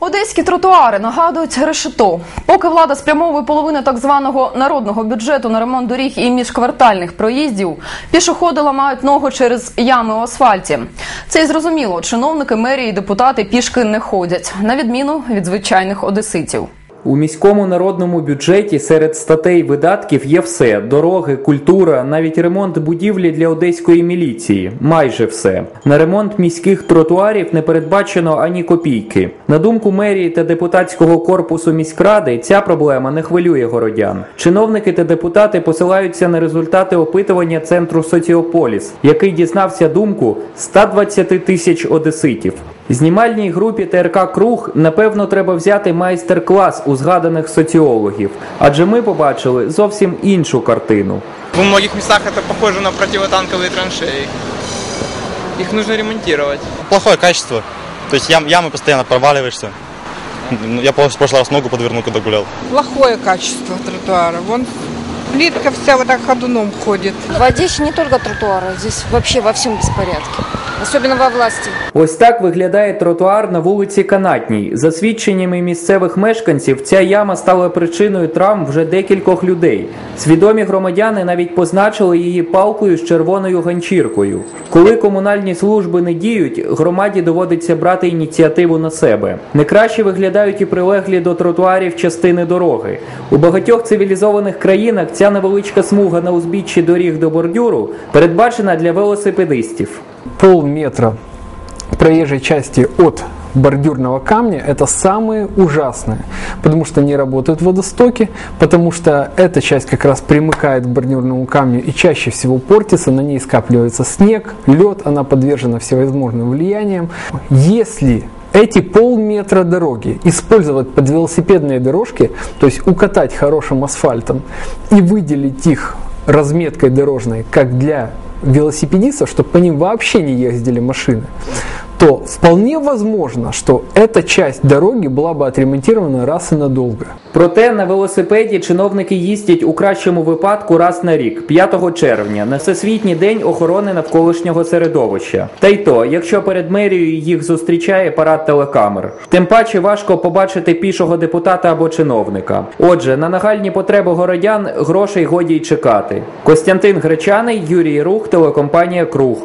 Одеські тротуари нагадують решето. Поки влада спрямовує половину так званого народного бюджету на ремонт доріг і міжквартальних проїздів, пішоходи ламають ногу через ями у асфальті. Це й зрозуміло. Чиновники мерії і депутати пішки не ходять, на відміну від звичайних одеситів. У міському народному бюджеті серед статей видатків є все: дороги, культура, навіть ремонт будівлі для одеської міліції. Майже все. На ремонт міських тротуарів не передбачено ані копійки. На думку мерії та депутатського корпусу міськради, ця проблема не хвилює городян. Чиновники та депутати посилаються на результати опитування центру Соціополіс, який дізнався думку 120 тисяч одеситів. Знімальній групі ТРК Круг напевно треба взяти майстер-клас у згаданих соціологів, адже ми побачили зовсім іншу картину. В многих местах это похоже на противотанковые траншеи. Их нужно ремонтировать. плохое качество. То есть ям, ямы постоянно проваливаешься. Ну, Я в прошлый раз ногу подвернул, когда гулял. плохое качество тротуара. Вон плитка вся вот так ходуном ходит. В Одессе не только тротуары, здесь вообще во всем беспорядке. Особенно во власти. Ось так виглядає тротуар на вулиці Канатній. За свідченнями місцевих мешканців, ця яма стала причиною травм вже декількох людей. Свідомі громадяни навіть позначили її палкою з червоною ганчіркою. Коли комунальні служби не діють, громаді доводиться брати ініціативу на себе. Не краще виглядають і прилеглі до тротуарів частини дороги. У багатьох цивілізованих країнах ця невеличка смуга на узбіччі доріг до бордюру передбачена для велосипедистів. Полметра проезжей части от бордюрного камня это самое ужасное, потому что не работают водостоки, потому что эта часть как раз примыкает к бордюрному камню и чаще всего портится, на ней скапливается снег, лед, она подвержена всевозможным влияниям. Если эти полметра дороги использовать под велосипедные дорожки, то есть укатать хорошим асфальтом и выделить их разметкой дорожной, как для велосипедистов, чтобы по ним вообще не ездили машины, то вполне возможно, что эта часть дороги была бы отремонтирована раз и надолго. Проте на велосипеді чиновники їздять у кращому випадку раз на рік, 5 червня, на Всесвітній день охорони навколишнього середовища. Та й то, якщо перед мерією їх зустрічає парад телекамер. Тим паче важко побачити пішого депутата або чиновника. Отже, на нагальні потреби городян грошей годі й чекати. Костянтин Гречаний, Юрій Рух, телекомпанія Круг.